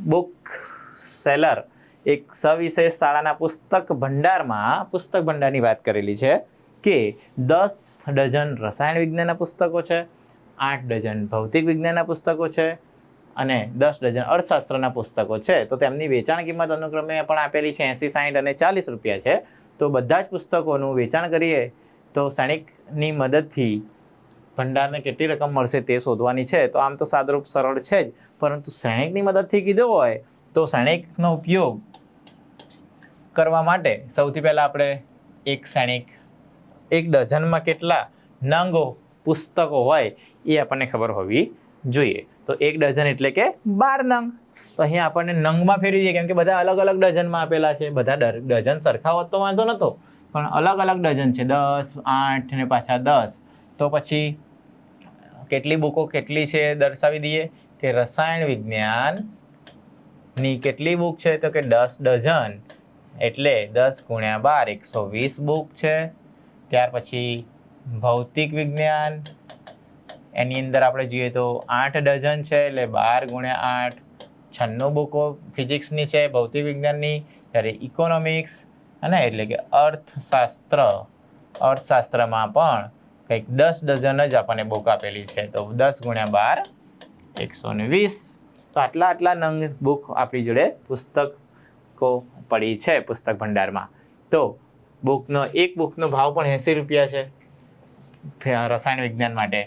Book seller એક સવિશેષ શાળાના પુસ્તક ભંડારમાં, પુસ્તક ભંડારની વાત કરેલી છે કે દસ ડઝન રસાયણ વિજ્ઞાનના પુસ્તકો છે, આઠ ડઝન ભૌતિક વિજ્ઞાનના પુસ્તકો છે અને દસ ડઝન અર્થશાસ્ત્રના પુસ્તકો છે. તો તેમની વેચાણ કિંમત અનુક્રમે પણ આપેલી છે એંસી સાઠ અને ચાલીસ રૂપિયા છે. તો બધા જ પુસ્તકોનું વેચાણ કરીએ તો સૈનિકની મદદથી ભંડારને કેટલી રકમ મળશે તે શોધવાની છે. તો આમ તો સાદરૂપ સરળ છે જ. પરંતુ સૈનિકની મદદથી કીધો હોય તો સૈનિકનો ઉપયોગ કરવા માટે સૌથી પહેલાં આપણે એક સૈનિક, એક ડઝનમાં કેટલા નંગો પુસ્તકો હોય એ આપણને ખબર હોવી જોઈએ. તો એક ડઝન એટલે કે બાર નંગ. તો અહીંયા આપણને નંગમાં ફેરવી દઈએ. કેમ કે બધા અલગ અલગ ડઝનમાં આપેલા છે. બધા ડઝન સરખા હોત તો વાંધો નહોતો પણ અલગ અલગ ડઝન છે. દસ, આઠ ને પાછા દસ. તો પછી કેટલી બુકો કેટલી છે દર્શાવી દઈએ કે રસાયણ વિજ્ઞાનની કેટલી બુક છે તો કે દસ ડઝન એટલે દસ ગુણ્યા બાર, એકસો વીસ બુક છે. ત્યાર પછી ભૌતિક વિજ્ઞાન, એની અંદર આપણે જોઈએ તો આઠ ડઝન છે એટલે બાર ગુણ્યા આઠ. છન્નું બુકો ફિઝિક્સની છે, ભૌતિક વિજ્ઞાનની, ત્યારે ઇકોનોમિક્સ અને એટલે કે અર્થશાસ્ત્ર. અર્થશાસ્ત્રમાં પણ કંઈક દસ ડઝન જ આપણને બુક આપેલી છે. તો દસ ગુણ્યા બાર, એકસો ને વીસ. તો આટલા આટલા નંગ બુક આપણી જોડે પુસ્તકો પડી છે પુસ્તક ભંડારમાં. તો બુકનો એક બુકનો ભાવ પણ એંસી રૂપિયા છે. રસાયણ વિજ્ઞાન માટે,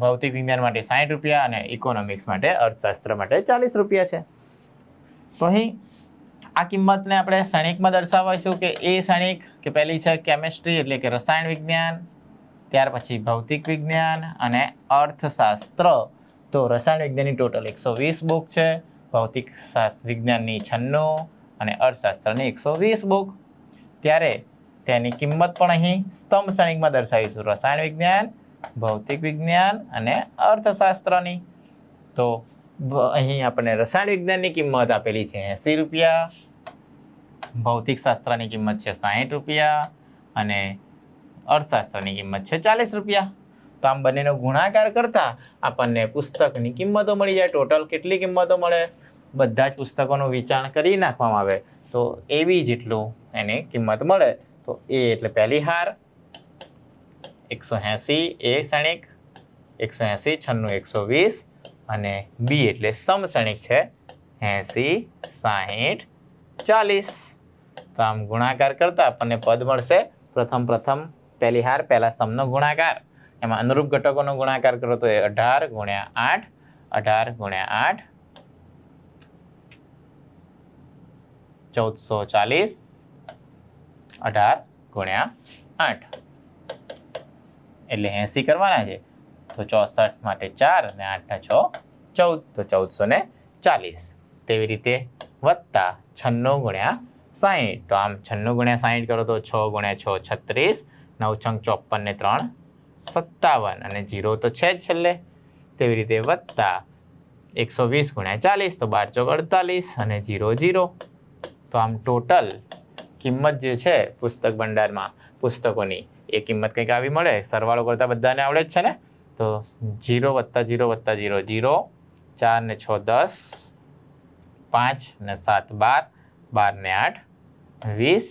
ભૌતિક વિજ્ઞાન માટે સાઠ રૂપિયા અને ઇકોનોમિક્સ માટે અર્થશાસ્ત્ર માટે ચાલીસ રૂપિયા છે. તો અહીં આ કિંમતને આપણે ક્ષણિકમાં દર્શાવીશું કે એ ક્ષણિક કે પહેલી છે કેમેસ્ટ્રી એટલે કે રસાયણ વિજ્ઞાન ત્યાર પછી ભૌતિક વિજ્ઞાન અને અર્થશાસ્ત્ર. તો રસાયણ વિજ્ઞાનની ટોટલ એકસો વીસ બુક છે, ભૌતિક શાસ્ત્ર વિજ્ઞાનની છન્નું અને અર્થશાસ્ત્રની એકસો વીસ બુક ત્યારે તેની કિંમત પણ અહીં સ્તંભ શ્રેણીમાં દર્શાવીશું. રસાયણ વિજ્ઞાન, ભૌતિક વિજ્ઞાન અને અર્થશાસ્ત્રની. તો અહીં આપણને રસાયણ વિજ્ઞાનની કિંમત આપેલી છે એંસી રૂપિયા, ભૌતિક શાસ્ત્રની કિંમત છે સાહીઠ રૂપિયા અને અર્થશાસ્ત્રની કિંમત છે ચાલીસ રૂપિયા. તો આમ બંનેનો ગુણાકાર કરતા આપણને પુસ્તકની કિંમતો મળી જાય. ટોટલ કેટલી કિંમતો મળે? બધા જ પુસ્તકોનું વેચાણ કરી નાખવામાં આવે. તો એવી જેટલું એની કિંમત મળે. તો એ એટલે પહેલી હાર એકસો એંસી, એ સૈનિક એકસો એંસી, છન્નું એકસો વીસ અને બી એટલે સ્તંભ સૈનિક છે એંસી, સાહીઠ, ચાલીસ. તો આમ ગુણાકાર કરતાં આપણને પદ મળશે. પ્રથમ પ્રથમ પહેલી હાર, પહેલા સ્તંભનો ગુણાકાર. એમાં અનુરૂપ ઘટકોનો ગુણાકાર કરો તો એ અઢાર ગુણ્યા આઠ, અઢાર ગુણ્યા આઠ, ચૌદસો ચાલીસ, અઢાર ગુણ્યા આઠ. એટલે એસી કરવાના છે. તો ચોસઠ માટે ચાર અને આઠના છ, ચૌદ. તો ચૌદસો ને ચાલીસ. તેવી રીતે વત્તા છન્નું ગુણ્યા સાહીઠ. તો આમ છન્નું ગુણ્યા સાહીઠ કરો તો છ ગુણ્યા છ, છત્રીસ. નવ છંગ ચોપન ને ત્રણ, સત્તાવન અને જીરો તો છે જ છેલ્લે. તેવી રીતે વત્તા એકસો વીસ ગુણ્યા ચાલીસ તો બાર ચોક અડતાલીસ અને જીરો જીરો તો આમ ટોટલ કિંમત જે છે પુસ્તક ભંડારમાં, પુસ્તકોની, એ કિંમત કંઈક આવી મળે. સરવાળો કરતાં બધાને આવડે જ છે ને? તો જીરો વત્તા જીરો વત્તા જીરો જીરો ચાર ને છ દસ, પાંચ ને સાત બાર બાર ને આઠ, વીસ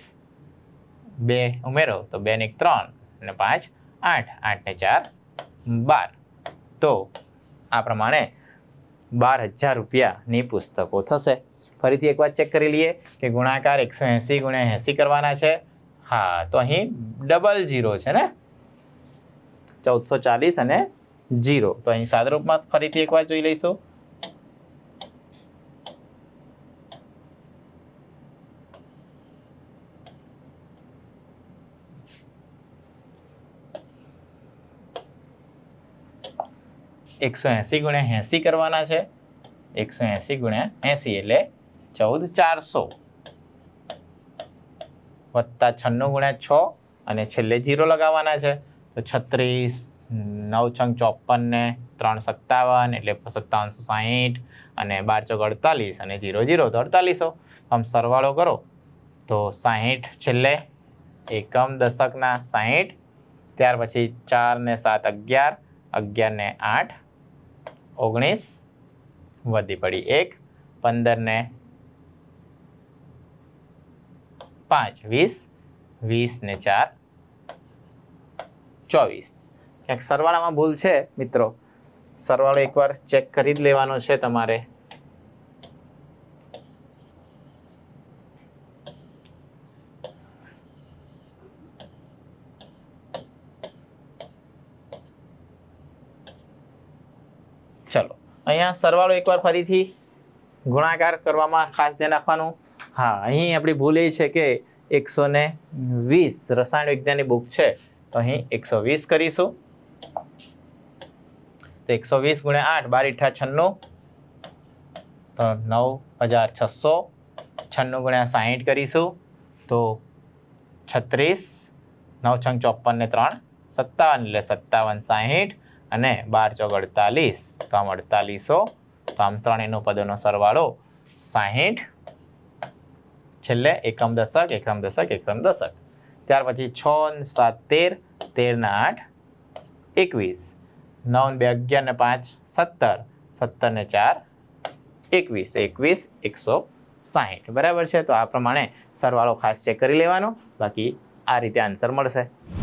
બે ઉમેરો, તો બે ને એક ત્રણ, અને પાંચ, આઠ આઠ ને ચાર, બાર. તો આ પ્રમાણે બાર હજાર રૂપિયાની પુસ્તકો થશે. ફરીથી એકવાર ચેક કરી લઈએ કે ગુણાકાર એકસો એંસી ગુણ્યા એંસી કરવાના છે. હા, તો અહીં ડબલ જીરો છે ને? ચૌદસો ચાલીસ અને જીરો તો અહીં સાદરૂપમાં ફરીથી એકવાર જોઈ લઈશું. એકસો એંસી ગુણ્યા એંસી કરવાના છે. એકસો એંસી ગુણ્યા એંસી એટલે ચૌદ ચારસો. વત્તા છન્નું ગુણ્યા છ અને છેલ્લે જીરો લગાવવાના છે. તો છત્રીસ નવ છંગ ચોપન ને ત્રણ સત્તાવન એટલે સત્તાવનસો સાહીઠ અને બાર ચોક અડતાલીસ અને જીરો જીરો તો અડતાલીસો. આમ સરવાળો કરો. તો સાહીઠ છેલ્લે એકમ દશકના સાહીઠ. ત્યાર પછી ચાર ને સાત અગિયાર અગિયાર ને આઠ ઓગણીસ, વધી પડી એક, પંદર ને પાંચ, વીસ વીસ ને ચાર, ચોવીસ. ક્યાંક સરવાળામાં ભૂલ છે, મિત્રો. સરવાળો એકવાર ચેક કરી જ લેવાનો છે તમારે. ચલો. અહીંયા સરવાળો એકવાર ફરીથી ગુણાકાર કરવામાં ખાસ ધ્યાન રાખવાનું. હા, અહીં આપણી ભૂલ એ છે કે એકસો ને વીસ રસાયણ વિજ્ઞાનની બુક છે, તો અહીં એકસો વીસ કરીશું. તો એકસો વીસ ગુણ્યા આઠ, બાર ઇઠા છન્નું. તો નવ હજાર છસો છન્નું ગુણ્યા સાહીઠ કરીશું. તો છત્રીસ, નવ છંગ ચોપન ને ત્રણ, સત્તાવન એટલે સત્તાવન સાહીઠ. અને બાર ચોક અડતાલીસ તો આમ અડતાલીસો. તો આમ ત્રણેયનો પદોનો સરવાળો સાહીઠ. છેલ્લે એકમ દશક એકમ દશક એકમ દશક. ત્યાર પછી છ સાત તેર તેર ને આઠ, એકવીસ. નવ બે અગિયાર ને પાંચ, સત્તર. સત્તર ને ચાર, એકવીસ. એકવીસ, એકસો સાહીઠ. બરાબર છે? તો આ પ્રમાણે સરવાળો ખાસ ચેક કરી લેવાનો. બાકી આ રીતે આન્સર મળશે.